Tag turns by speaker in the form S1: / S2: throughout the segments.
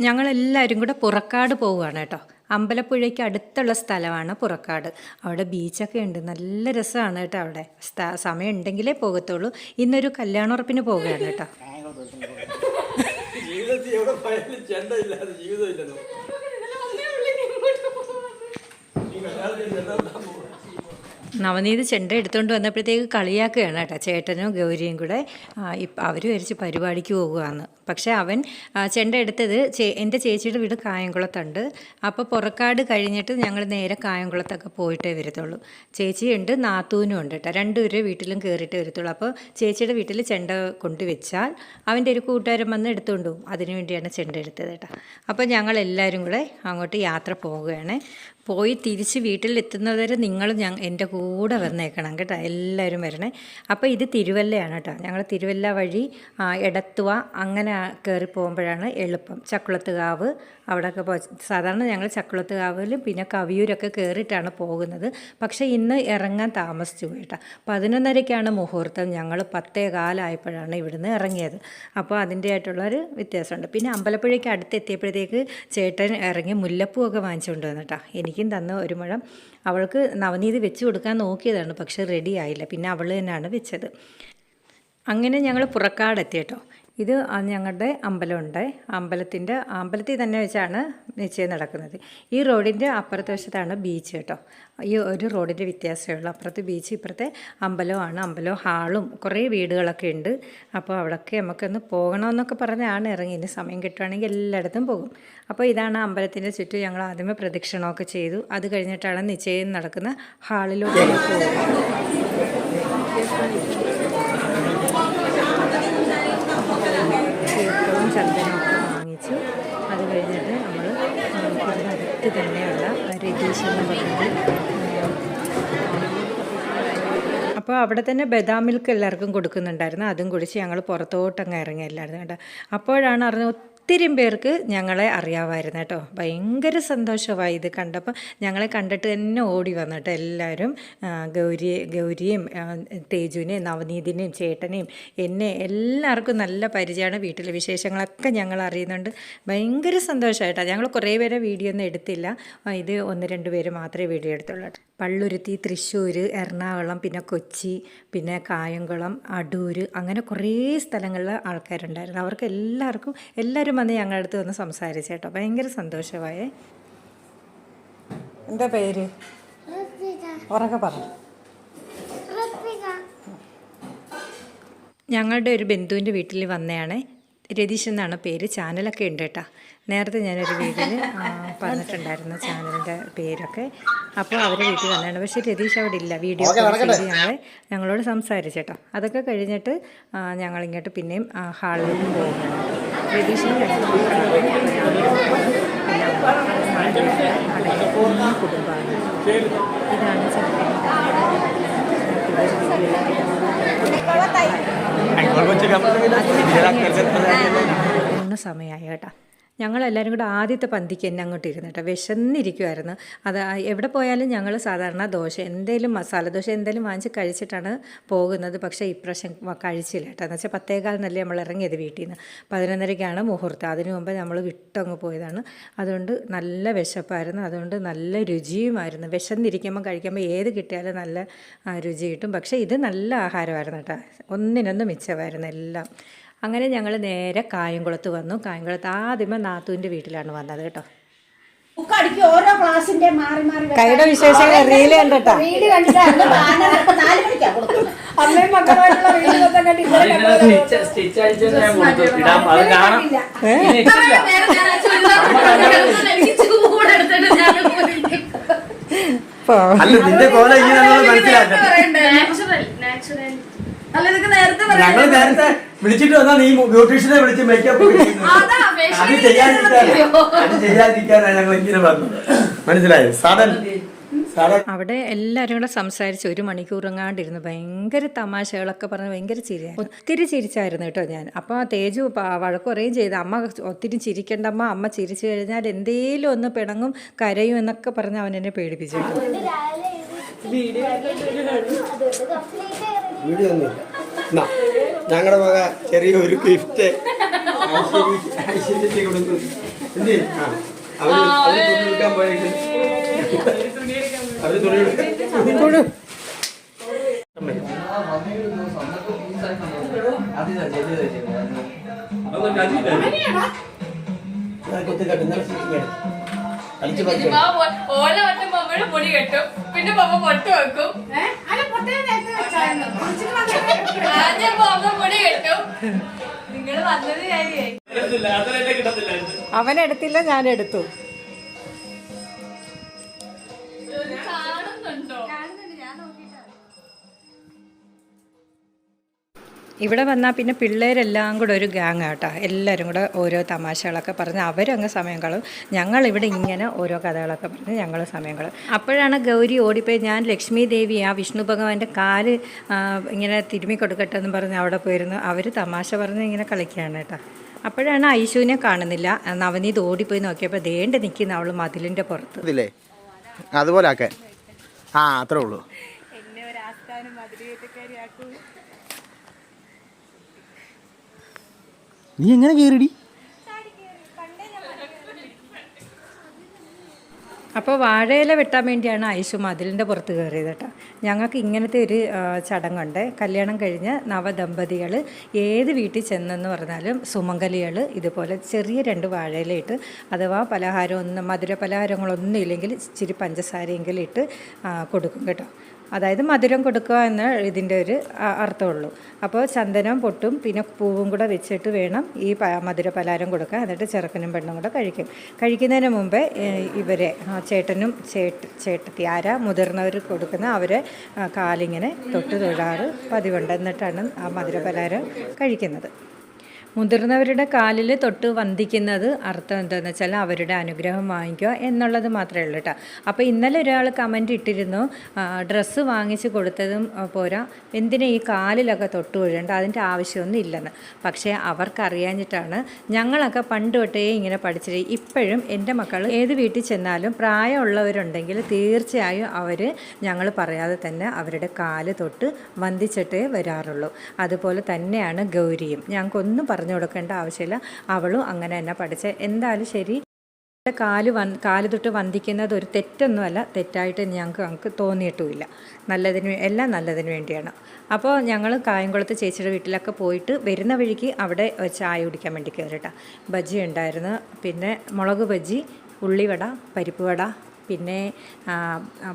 S1: ഞങ്ങളെല്ലാവരും കൂടെ പുറക്കാട് പോവുകയാണ് കേട്ടോ. അമ്പലപ്പുഴയ്ക്ക് അടുത്തുള്ള സ്ഥലമാണ് പുറക്കാട്. അവിടെ ബീച്ചൊക്കെ ഉണ്ട്. നല്ല രസമാണ് കേട്ടോ അവിടെ. സമയം ഉണ്ടെങ്കിലേ പോകത്തുള്ളൂ. ഇന്നൊരു കല്യാണുറപ്പിന് പോവുകയാണ് കേട്ടോ.
S2: ജീവിതത്തിൽ
S1: നവനീത് ചെണ്ട എടുത്തുകൊണ്ട് വന്നപ്പോഴത്തേക്ക് കളിയാക്കുകയാണ് കേട്ടോ. ചേട്ടനും ഗൗരിയും കൂടെ അവർ വരച്ച് പരിപാടിക്ക് പോകുകയാണ് പക്ഷേ അവൻ ചെണ്ട എടുത്തത് ചേ എന്റെ ചേച്ചിയുടെ വീട് കായംകുളത്തുണ്ട്. അപ്പോൾ പുറക്കാട് കഴിഞ്ഞിട്ട് ഞങ്ങൾ നേരെ കായംകുളത്തൊക്കെ പോയിട്ടേ വരത്തുള്ളൂ. ചേച്ചിയുണ്ട് നാത്തൂനും ഉണ്ട് കേട്ടോ. രണ്ടുപേരെ വീട്ടിലും കയറിയിട്ട് വരത്തുള്ളൂ. അപ്പോൾ ചേച്ചിയുടെ വീട്ടിൽ ചെണ്ട കൊണ്ടുവച്ചാൽ അവന്റെ ഒരു കൂട്ടുകാരൻ വന്ന് എടുത്തുകൊണ്ട് പോകും. അതിനു വേണ്ടിയാണ് ചെണ്ട എടുത്തത് കേട്ടോ. അപ്പോൾ ഞങ്ങൾ എല്ലാവരും കൂടെ അങ്ങോട്ട് യാത്ര പോവുകയാണ്. പോയി തിരിച്ച് വീട്ടിലെത്തുന്നവരെ നിങ്ങൾ ഞങ്ങൾ എന്റെ കൂടെ വന്നേക്കണം കേട്ടോ എല്ലാവരും വരണേ. അപ്പോൾ ഇത് തിരുവല്ലയാണ് കേട്ടോ ഞങ്ങൾ തിരുവല്ല വഴി എടത്തുവ അങ്ങനെ കയറി പോകുമ്പോഴാണ് എളുപ്പം. ചക്കുളത്തുകാവ് അവിടെയൊക്കെ പോ സാധാരണ ഞങ്ങൾ ചക്കുളത്തുകാവിലും പിന്നെ കവിയൂരൊക്കെ കയറിയിട്ടാണ് പോകുന്നത്. പക്ഷേ ഇന്ന് ഇറങ്ങാൻ താമസിച്ചു കേട്ടോ. പതിനൊന്നരയ്ക്കാണ് മുഹൂർത്തം ഞങ്ങൾ പത്തേ കാലമായപ്പോഴാണ് ഇവിടുന്ന് ഇറങ്ങിയത്. അപ്പോൾ അതിന്റെ ആയിട്ടുള്ളൊരു വ്യത്യാസമുണ്ട്. പിന്നെ അമ്പലപ്പുഴയ്ക്ക് അടുത്തെത്തിയപ്പോഴത്തേക്ക് ചേട്ടൻ ഇറങ്ങി മുല്ലപ്പൂ ഒക്കെ വാങ്ങിച്ചുകൊണ്ട് വന്നിട്ടാ എനിക്കും തന്ന ഒരു മുഴം. അവൾക്ക് നവനീതി വെച്ച് കൊടുക്കാൻ നോക്കിയതാണ് പക്ഷെ റെഡി ആയില്ല. പിന്നെ അവൾ തന്നെയാണ് വെച്ചത്. അങ്ങനെ ഞങ്ങൾ പുറക്കാടെത്തി കേട്ടോ. ഇത് ഞങ്ങളുടെ അമ്പലമുണ്ട്. അമ്പലത്തിന്റെ അമ്പലത്തിൽ തന്നെ വെച്ചാണ് നിശ്ചയം നടക്കുന്നത്. ഈ റോഡിന്റെ അപ്പുറത്തെ വശത്താണ് ബീച്ച് കേട്ടോ. ഈ ഒരു റോഡിന്റെ വ്യത്യാസമേ ഉള്ളൂ അപ്പുറത്ത് ബീച്ച് ഇപ്പുറത്തെ അമ്പലമാണ് അമ്പലവും ഹാളും കുറേ വീടുകളൊക്കെ ഉണ്ട്. അപ്പോൾ അവിടെയൊക്കെ നമുക്കൊന്ന് പോകണമെന്നൊക്കെ പറഞ്ഞാണ് ഇറങ്ങി. ഇനി സമയം കിട്ടുവാണെങ്കിൽ എല്ലായിടത്തും പോകും. അപ്പോൾ ഇതാണ് അമ്പലത്തിന്റെ ചുറ്റും ഞങ്ങൾ ആദ്യമേ പ്രദക്ഷിണമൊക്കെ ചെയ്തു. അത് കഴിഞ്ഞിട്ടാണ് നിശ്ചയം നടക്കുന്ന ഹാളിലോട്ട് പോകുന്നത് തീർത്ഥവും വാങ്ങിച്ച്. അത് കഴിഞ്ഞിട്ട് നമ്മൾ ഇതിനടുത്ത് തന്നെയുള്ള രതീഷ് പറഞ്ഞത് അപ്പോൾ അവിടെ തന്നെ ബദാം മിൽക്ക് എല്ലാവർക്കും കൊടുക്കുന്നുണ്ടായിരുന്നു. അതും കുടിച്ച് ഞങ്ങൾ പുറത്തോട്ടങ്ങ് ഇറങ്ങിയല്ലായിരുന്നു കേട്ടോ അപ്പോഴാണ് അറിഞ്ഞത് ഒത്തിരി പേർക്ക് ഞങ്ങളെ അറിയാമായിരുന്നു കേട്ടോ. ഭയങ്കര സന്തോഷമായി ഇത് കണ്ടപ്പോൾ ഞങ്ങളെ കണ്ടിട്ട് തന്നെ ഓടി വന്നു കേട്ടോ എല്ലാവരും. ഗൗരി ഗൗരിയും തേജുവിനെയും നവനീതിനെയും ചേട്ടനെയും എന്നെ എല്ലാവർക്കും നല്ല പരിചയമാണ്. വീട്ടിലെ വിശേഷങ്ങളൊക്കെ ഞങ്ങൾ അറിയുന്നുണ്ട്. ഭയങ്കര സന്തോഷമായിട്ടാണ് ഞങ്ങൾ കുറേ പേരെ വീഡിയോ ഒന്നും എടുത്തില്ല. ഇത് ഒന്ന് രണ്ട് പേര് മാത്രമേ വീഡിയോ എടുത്തുള്ളൂ. പള്ളുരുത്തി തൃശ്ശൂർ എറണാകുളം പിന്നെ കൊച്ചി പിന്നെ കായംകുളം അടൂർ അങ്ങനെ കുറേ സ്ഥലങ്ങളിൽ ആൾക്കാരുണ്ടായിരുന്നു. അവർക്ക് എല്ലാവർക്കും എല്ലാവരും വന്ന് ഞങ്ങളുടെ അടുത്ത് വന്ന് സംസാരിച്ചു കേട്ടോ. ഭയങ്കര സന്തോഷമായേ. എന്താ പേര്? ഉറക്കെ പറ. ഞങ്ങളുടെ ഒരു ബന്ധുവിന്റെ വീട്ടിൽ വന്നതാണ് രതീഷ് എന്നാണ് പേര്. ചാനലൊക്കെ ഉണ്ട് കേട്ടോ. നേരത്തെ ഞാനൊരു വീട്ടിൽ പറഞ്ഞിട്ടുണ്ടായിരുന്നു ചാനലിന്റെ പേരൊക്കെ. അപ്പോൾ അവരെ വീട്ടിൽ വന്നതാണ്. പക്ഷേ രതീഷ് അവിടെ ഇല്ല. വീഡിയോ ഞങ്ങൾ ഞങ്ങളെ ഞങ്ങളോട് സംസാരിച്ചേട്ടോ അതൊക്കെ കഴിഞ്ഞിട്ട് ഞങ്ങളിങ്ങോട്ട് പിന്നെയും ഹാളിലേക്ക് പോകുകയാണ് കുടുംബം കുടുംബമാണ് ഇതാണ് സമയമായി കേട്ടോ. ഞങ്ങളെല്ലാവരും കൂടെ ആദ്യത്തെ പന്തിക്ക് എന്നെ അങ്ങോട്ട് ഇരുന്നു കേട്ടോ. വിശന്നിരിക്കുമായിരുന്നു അത് എവിടെ പോയാലും ഞങ്ങൾ സാധാരണ ദോശ എന്തെങ്കിലും മസാല ദോശ എന്തെങ്കിലും വാങ്ങിച്ച് കഴിച്ചിട്ടാണ് പോകുന്നത്. പക്ഷേ ഇപ്രാവശ്യം കഴിച്ചില്ല കേട്ടോ. എന്ന് വെച്ചാൽ പത്തേകാലിനല്ലേ നമ്മൾ ഇറങ്ങിയത് വീട്ടിൽ നിന്ന് പതിനൊന്നരയ്ക്കാണ് മുഹൂർത്തം. അതിനു മുമ്പ് നമ്മൾ വിട്ടങ്ങ് പോയതാണ്. അതുകൊണ്ട് നല്ല വിശപ്പായിരുന്നു. അതുകൊണ്ട് നല്ല രുചിയുമായിരുന്നു. വിശന്നിരിക്കുമ്പോൾ കഴിക്കുമ്പോൾ ഏത് കിട്ടിയാലും നല്ല രുചി കിട്ടും. പക്ഷേ ഇത് നല്ല ആഹാരമായിരുന്നു കേട്ടോ. ഒന്നിനൊന്ന് മിച്ചമായിരുന്നു എല്ലാം. അങ്ങനെ ഞങ്ങൾ നേരെ കായംകുളത്ത് വന്നു. കായംകുളത്ത് ആദ്യമേ നാത്തുവിന്റെ വീട്ടിലാണ് വന്നത് കേട്ടോ.
S3: ഓരോ ക്ലാസിന്റെ മാറി മാറി.
S1: കൈയുടെ വിശേഷങ്ങൾ റീൽ കണ്ടിട്ടാ?
S3: റീൽ കണ്ടിട്ട് അന്ന് ബാനർ ഇപ്പൊ നാല് മണിക്കാ കൊടുക്കുന്നത്.
S4: അമ്മയും മക്കളുമായിട്ടുള്ള കണ്ട് ഇന്നലെ
S2: ഞങ്ങൾ നേരത്തെ വിളിച്ചിട്ട് വന്നാ നീ ബ്യൂട്ടീഷ്യനെ വിളിച്ച് മേക്കപ്പ് അത് ചെയ്യാതിരിക്കാനാ. അത് ചെയ്യാതിരിക്കാനാ ഞങ്ങൾ ഇങ്ങനെ പറഞ്ഞത് മനസ്സിലായോ സഡൻ
S1: അവിടെ എല്ലാവരും കൂടെ സംസാരിച്ച് ഒരു മണിക്കൂർ എങ്ങാണ്ടിരുന്നു ഭയങ്കര തമാശകളൊക്കെ പറഞ്ഞ് ഭയങ്കര ചിരിയായിരുന്നു ഒത്തിരി ചിരിച്ചായിരുന്നു കേട്ടോ ഞാൻ. അപ്പോൾ ആ തേജു വഴക്ക് പറയുകയും ചെയ്തു. അമ്മ ഒത്തിരി ചിരിക്കണ്ട അമ്മ അമ്മ ചിരിച്ചു കഴിഞ്ഞാൽ എന്തേലും ഒന്ന് പിണങ്ങും കരയും എന്നൊക്കെ പറഞ്ഞ് അവൻ എന്നെ പേടിപ്പിച്ചു.
S2: വീഡിയോ ഞങ്ങളുടെ വക ചെറിയൊരു ഗിഫ്റ്റ് ഐശ്വര്യ- ഐശ്വര്യത്തെ കൊടുക്കും. എന്ത് ചെയ്യും? ആ, അവർ അവർ തുണി എടുക്കാൻ പോയിട്ട് അവർ തുണി എടുക്കാൻ.
S4: ഓല വട്ടം പമ്മയുടെ പൊടി കെട്ടും പിന്നെ പൊട്ട് വെക്കും
S1: അവൻ എടുത്തില്ല ഞാൻ എടുത്തു. ഇവിടെ വന്നാൽ പിന്നെ പിള്ളേരെല്ലാം കൂടെ ഒരു ഗ്യാങ് ആട്ടോ. എല്ലാവരും കൂടെ ഓരോ തമാശകളൊക്കെ പറഞ്ഞ് അവരങ്ങ് സമയം കളയും. ഞങ്ങളിവിടെ ഇങ്ങനെ ഓരോ കഥകളൊക്കെ പറഞ്ഞ് ഞങ്ങൾ സമയം കളയും. അപ്പോഴാണ് ഗൗരി ഓടിപ്പോയി. ഞാൻ ലക്ഷ്മി ദേവി ആ വിഷ്ണു ഭഗവാന്റെ കാൽ ഇങ്ങനെ തിരുമ്മി കൊടുക്കട്ടെ എന്ന് പറഞ്ഞ് അവിടെ പോയിരുന്നു. അവർ തമാശ പറഞ്ഞ് ഇങ്ങനെ കളിക്കുകയാണ് കേട്ടോ. അപ്പോഴാണ് ഐശുവിനെ കാണുന്നില്ല. നവനീത് ഓടിപ്പോയി നോക്കിയപ്പോൾ ദേണ്ട് നിൽക്കുന്ന അവൾ മതിലിന്റെ പുറത്ത്.
S5: അതുപോലെ ആക്കാൻ. ആ അത്രേ ഉള്ളൂ. നീ എങ്ങനെ കയറിടി
S1: അപ്പോൾ വാഴയില വെട്ടാൻ വേണ്ടിയാണ് ഐശു മതിലിന്റെ പുറത്ത് കയറിയത് കേട്ടോ. ഞങ്ങൾക്ക് ഇങ്ങനത്തെ ഒരു ചടങ്ങുണ്ട്. കല്യാണം കഴിഞ്ഞ് നവദമ്പതികൾ ഏത് വീട്ടിൽ ചെന്നെന്ന് പറഞ്ഞാലും സുമംഗലികൾ ഇതുപോലെ ചെറിയ രണ്ട് വാഴയില ഇട്ട് അഥവാ പലഹാരം ഒന്നും മധുര പലഹാരങ്ങളൊന്നും ഇല്ലെങ്കിൽ ഇച്ചിരി പഞ്ചസാരയെങ്കിലും ഇട്ട് കൊടുക്കും കേട്ടോ. അതായത് മധുരം കൊടുക്കുക എന്ന ഇതിന്റെ ഒരു അർത്ഥമുള്ളൂ. അപ്പോൾ ചന്ദനം പൊട്ടും പിന്നെ പൂവും കൂടെ വെച്ചിട്ട് വേണം ഈ മധുര പലഹാരം കൊടുക്കുക എന്നിട്ട് ചെറുക്കനും പെണ്ണും കൂടെ കഴിക്കും. കഴിക്കുന്നതിന് മുമ്പേ ഇവരെ ചേട്ടനും ചേട്ട് ചേട്ടത്തി ആര മുതിർന്നവർ കൊടുക്കുന്ന അവരെ കാലിങ്ങനെ തൊട്ട് തൊഴാറ് പതിവുണ്ട്. എന്നിട്ടാണ് ആ മധുര പലഹാരം കഴിക്കുന്നത്. മുതിർന്നവരുടെ കാലിൽ തൊട്ട് വന്ദിക്കുന്നത് അർത്ഥം എന്താണെന്ന് വെച്ചാൽ അവരുടെ അനുഗ്രഹം വാങ്ങിക്കുക എന്നുള്ളത് മാത്രമേ ഉള്ളൂ കേട്ടോ. അപ്പോൾ ഇന്നലെ ഒരാൾ കമന്റ് ഇട്ടിരുന്നു ഡ്രസ്സ് വാങ്ങിച്ച് കൊടുത്തതും പോരാ. എന്തിനാ ഈ കാലിലൊക്കെ തൊട്ട് വീഴേണ്ട അതിന്റെ ആവശ്യമൊന്നും ഇല്ലെന്ന്. പക്ഷേ അവർക്കറിയാഞ്ഞിട്ടാണ് ഞങ്ങളൊക്കെ പണ്ട് തൊട്ടേ ഇങ്ങനെ പഠിച്ചിട്ട് ഇപ്പോഴും എന്റെ മക്കൾ ഏത് വീട്ടിൽ ചെന്നാലും പ്രായമുള്ളവരുണ്ടെങ്കിൽ തീർച്ചയായും അവർ ഞങ്ങൾ പറയാതെ തന്നെ അവരുടെ കാൽ തൊട്ട് വന്ദിച്ചിട്ടേ വരാറുള്ളൂ. അതുപോലെ തന്നെയാണ് ഗൗരിയും. ഞങ്ങൾക്കൊന്നും പറഞ്ഞു കൊടുക്കേണ്ട ആവശ്യമില്ല. അവളും അങ്ങനെ തന്നെ പഠിച്ച. എന്തായാലും ശരി. കാൽ വൻ കാൽ തൊട്ട് വന്ദിക്കുന്നത് ഒരു തെറ്റൊന്നുമല്ല. തെറ്റായിട്ട് ഞങ്ങൾക്ക് ഞങ്ങൾക്ക് തോന്നിയിട്ടുമില്ല. നല്ലതിന് എല്ലാം നല്ലതിന് വേണ്ടിയാണ്. അപ്പോൾ ഞങ്ങൾ കായംകുളത്ത് ചേച്ചിയുടെ വീട്ടിലൊക്കെ പോയിട്ട് വരുന്ന വഴിക്ക് അവിടെ ചായ കുടിക്കാൻ വേണ്ടി കയറിട്ടാ ബജ്ജി ഉണ്ടായിരുന്നു. പിന്നെ മുളക് ബജ്ജി ഉള്ളിവട പരിപ്പ് വട പിന്നെ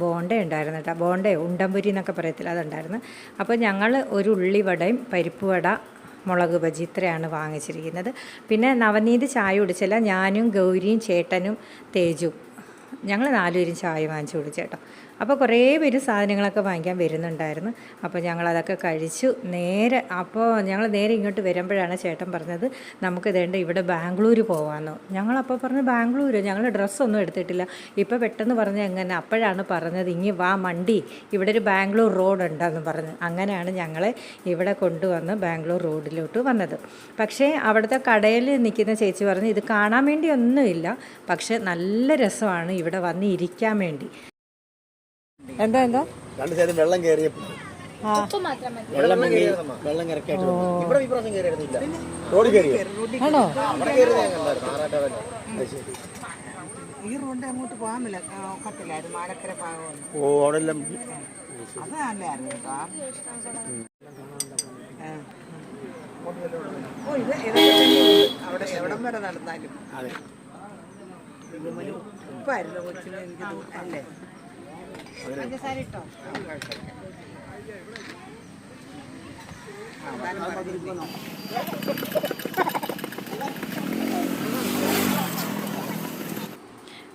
S1: ബോണ്ട ഉണ്ടായിരുന്നു കേട്ടോ. ബോണ്ടയോ? ഉണ്ടംപുരി എന്നൊക്കെ പറയത്തില്ല അതുണ്ടായിരുന്നു. അപ്പോൾ ഞങ്ങൾ ഒരു ഉള്ളിവടയും പരിപ്പ് വട മുളക് ബജി ഇത്രയാണ് വാങ്ങിച്ചിരിക്കുന്നത്. പിന്നെ നവനീത് ചായ കുടിച്ചില്ല ഞാനും ഗൗരിയും ചേട്ടനും തേജും. ഞങ്ങൾ നാലുപേരും ചായ വാങ്ങിച്ചു കുടിച്ചു കേട്ടോ അപ്പോൾ കുറേ പേര് സാധനങ്ങളൊക്കെ വാങ്ങിക്കാൻ വരുന്നുണ്ടായിരുന്നു. അപ്പോൾ ഞങ്ങളതൊക്കെ കഴിച്ചു. നേരെ അപ്പോൾ ഞങ്ങൾ നേരെ ഇങ്ങോട്ട് വരുമ്പോഴാണ് ചേട്ടൻ പറഞ്ഞത് നമുക്ക് ഇതേണ്ട ഇവിടെ ബാംഗ്ലൂർ പോകാമെന്ന് ഞങ്ങളപ്പോൾ പറഞ്ഞു ബാംഗ്ലൂർ ഞങ്ങൾ ഡ്രസ്സൊന്നും എടുത്തിട്ടില്ല. ഇപ്പോൾ പെട്ടെന്ന് പറഞ്ഞ എങ്ങനെ അപ്പോഴാണ് പറഞ്ഞത് ഇനി വാ മണ്ടി ഇവിടെ ഒരു ബാംഗ്ലൂർ റോഡ് ഉണ്ടെന്ന് പറഞ്ഞ്. അങ്ങനെയാണ് ഞങ്ങളെ ഇവിടെ കൊണ്ടുവന്ന് ബാംഗ്ലൂർ റോഡിലോട്ട് വന്നത്. പക്ഷേ അവിടുത്തെ കടയിൽ നിൽക്കുന്ന ചേച്ചി പറഞ്ഞു ഇത് കാണാൻ വേണ്ടി ഒന്നുമില്ല പക്ഷേ നല്ല രസമാണ് ഇവിടെ വന്ന് ഇരിക്കാൻ വേണ്ടി. എന്താ എന്താ?
S5: രണ്ട് സൈഡും വെള്ളം കയറിയപ്പോൾ വെള്ളം കയറി- വെള്ളം കറക്റ്റായിട്ട് വന്നു. ഇവിടെ ഈ പ്രാവശ്യം കയറിയിരുന്നില്ല റോഡ് കയറിയോ
S1: ആണോ?
S3: ഈ റോഡ് അങ്ങോട്ട് പോകാൻ ഒക്കത്തില്ലായിരുന്നു. മാലക്കര ഭാഗമൊന്നും
S5: ഓ അവിടെ എല്ലാം
S3: അത് നല്ലതായിരുന്നു കേട്ടോ. ഓ ഇത് അവിടെ എവിടം വരെ നടന്നാലും.
S5: അതെ.
S3: ഉപ്പായിരുന്നു കൊച്ചിന് എനിക്ക്. അല്ലേ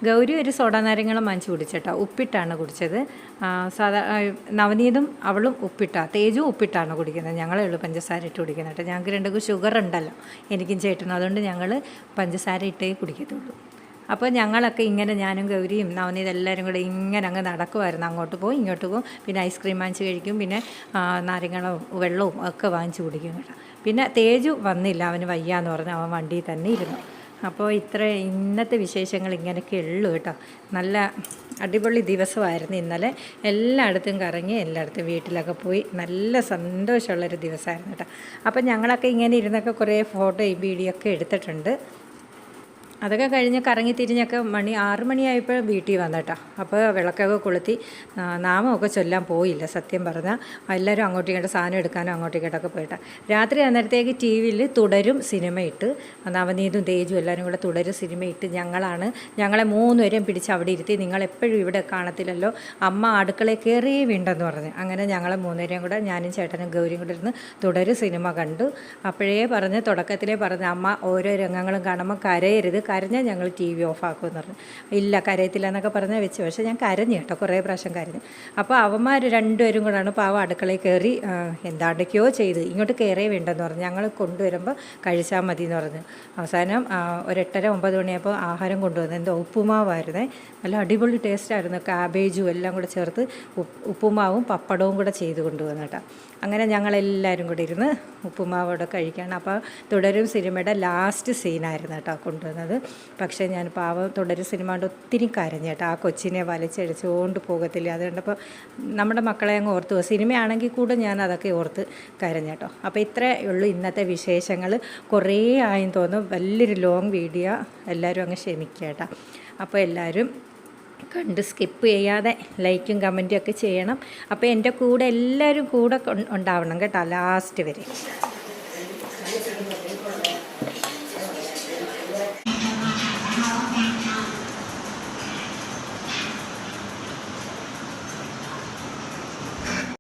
S1: ഗൗരി ഒരു സോഡ നാരങ്ങളും വാങ്ങിച്ച് കുടിച്ചേട്ടാ. ഉപ്പിട്ടാണ് കുടിച്ചത്. സാധാ നവനീതും അവളും ഉപ്പിട്ടാ. തേജും ഉപ്പിട്ടാണ് കുടിക്കുന്നത്. ഞങ്ങളേ ഉള്ളൂ പഞ്ചസാര ഇട്ട് കുടിക്കുന്നത് ഞങ്ങൾക്ക് രണ്ടും ഷുഗർ ഉണ്ടല്ലോ. എനിക്കും ചേട്ടനും. അതുകൊണ്ട് ഞങ്ങൾ പഞ്ചസാര ഇട്ടേ കുടിക്കത്തുള്ളൂ. അപ്പോൾ ഞങ്ങളൊക്കെ ഇങ്ങനെ ഞാനും ഗൗരിയും നവനീത് എല്ലാവരും കൂടെ ഇങ്ങനെ അങ്ങ് നടക്കുമായിരുന്നു അങ്ങോട്ട് പോകും ഇങ്ങോട്ട് പോകും പിന്നെ ഐസ്ക്രീം വാങ്ങിച്ച് കഴിക്കും. പിന്നെ നാരങ്ങളും വെള്ളവും ഒക്കെ വാങ്ങിച്ച് കുടിക്കും കേട്ടോ. പിന്നെ തേജു വന്നില്ല. അവന് വയ്യാന്ന് പറഞ്ഞ് അവൻ വണ്ടിയിൽ തന്നെ ഇരുന്നു. അപ്പോൾ ഇത്ര ഇന്നത്തെ വിശേഷങ്ങൾ ഇങ്ങനെയൊക്കെ ഉള്ളൂ കേട്ടോ. നല്ല അടിപൊളി ദിവസമായിരുന്നു ഇന്നലെ. എല്ലായിടത്തും കറങ്ങി എല്ലായിടത്തും വീട്ടിലൊക്കെ പോയി നല്ല സന്തോഷമുള്ളൊരു ദിവസമായിരുന്നു കേട്ടോ. അപ്പോൾ ഞങ്ങളൊക്കെ ഇങ്ങനെ ഇരുന്നൊക്കെ കുറേ ഫോട്ടോയും വീഡിയോ ഒക്കെ എടുത്തിട്ടുണ്ട്. അതൊക്കെ കഴിഞ്ഞ് കറങ്ങി തിരിഞ്ഞൊക്കെ മണി ആറ് മണിയായപ്പോൾ വീട്ടിൽ വന്നേട്ടാ. അപ്പോൾ വിളക്കൊക്കെ കൊളുത്തി നാമമൊക്കെ ചൊല്ലാൻ പോയില്ല സത്യം പറഞ്ഞാൽ എല്ലാവരും അങ്ങോട്ടും ഇങ്ങോട്ട് സാധനം എടുക്കാനും അങ്ങോട്ടും ഇങ്ങോട്ടൊക്കെ പോയിട്ടാ. രാത്രി അന്നേരത്തേക്ക് ടി വിയിൽ തുടരും സിനിമ ഇട്ട്. നവനീതും തേജും എല്ലാവരും കൂടെ തുടരും സിനിമ ഇട്ട്. ഞങ്ങളാണ് ഞങ്ങളെ മൂന്നുപേരെയും പിടിച്ച് അവിടെ ഇരുത്തി. നിങ്ങളെപ്പോഴും ഇവിടെ കാണത്തില്ലല്ലോ. അമ്മ അടുക്കളയിൽ കയറി വീണ്ടെന്ന് പറഞ്ഞ്. അങ്ങനെ ഞങ്ങളെ മൂന്നുപേരെയും കൂടെ ഞാനും ചേട്ടനും ഗൗരിയും കൂടെ ഇരുന്ന് തുടരും സിനിമ കണ്ടു. അപ്പോഴേ പറഞ്ഞ് തുടക്കത്തിലേ പറഞ്ഞ് അമ്മ ഓരോ രംഗങ്ങളും കാണുമ്പോൾ കരയരുത് കരഞ്ഞാൽ ഞങ്ങൾ ടി വി ഓഫാക്കുമെന്ന് പറഞ്ഞു. ഇല്ല കരയത്തില്ല എന്നൊക്കെ പറഞ്ഞാൽ വെച്ച്. പക്ഷേ ഞാൻ കരഞ്ഞു കേട്ടോ കുറേ പ്രാവശ്യം കരഞ്ഞു. അപ്പോൾ അവന്മാർ രണ്ടുപേരും കൂടാണ് പാവം അടുക്കളയിൽ കയറി എന്താണ്ടൊക്കെയോ ചെയ്ത് ഇങ്ങോട്ട് കയറേ വേണ്ടെന്ന് പറഞ്ഞു. ഞങ്ങൾ കൊണ്ടുവരുമ്പോൾ കഴിച്ചാൽ മതി എന്ന് പറഞ്ഞു. അവസാനം ഒരെട്ടര ഒമ്പത് മണിയായപ്പോൾ ആഹാരം കൊണ്ടുവന്നു. എന്തോ ഉപ്പുമാവായിരുന്നേ. നല്ല അടിപൊളി ടേസ്റ്റായിരുന്നു. കാബേജും എല്ലാം കൂടെ ചേർത്ത് ഉപ്പുമാവും പപ്പടവും കൂടെ ചെയ്ത് കൊണ്ടുവന്നു കേട്ടോ. അങ്ങനെ ഞങ്ങളെല്ലാവരും കൂടി ഇരുന്ന് ഉപ്പുമാവോടെ കഴിക്കുകയാണ് അപ്പോൾ തുടരും സിനിമയുടെ ലാസ്റ്റ് സീനായിരുന്നു കേട്ടോ കൊണ്ടുവന്നത്. പക്ഷേ ഞാൻ പാവം തുടരും സിനിമ കൊണ്ട് ഒത്തിരി കരഞ്ഞു കേട്ടോ. ആ കൊച്ചിനെ വലിച്ചടിച്ചുകൊണ്ട് പോകത്തില്ല. അതുകൊണ്ടപ്പോൾ നമ്മുടെ മക്കളെ അങ്ങ് ഓർത്ത് പോകും സിനിമയാണെങ്കിൽ കൂടെ ഞാൻ അതൊക്കെ ഓർത്ത് കരഞ്ഞു കേട്ടോ. അപ്പോൾ ഇത്രേ ഉള്ളൂ ഇന്നത്തെ വിശേഷങ്ങൾ. കുറേ ആയെന്ന് തോന്നും വലിയൊരു ലോങ് വീഡിയോ എല്ലാവരും അങ്ങ് ക്ഷമിക്കുക കേട്ടോ. അപ്പോൾ എല്ലാവരും കണ്ട് സ്കിപ്പ് ചെയ്യാതെ ലൈക്കും കമന്റും ഒക്കെ ചെയ്യണം. അപ്പോൾ എന്റെ കൂടെ എല്ലാവരും കൂടെ ഉണ്ടാവണം കേട്ടോ ലാസ്റ്റ് വരെ.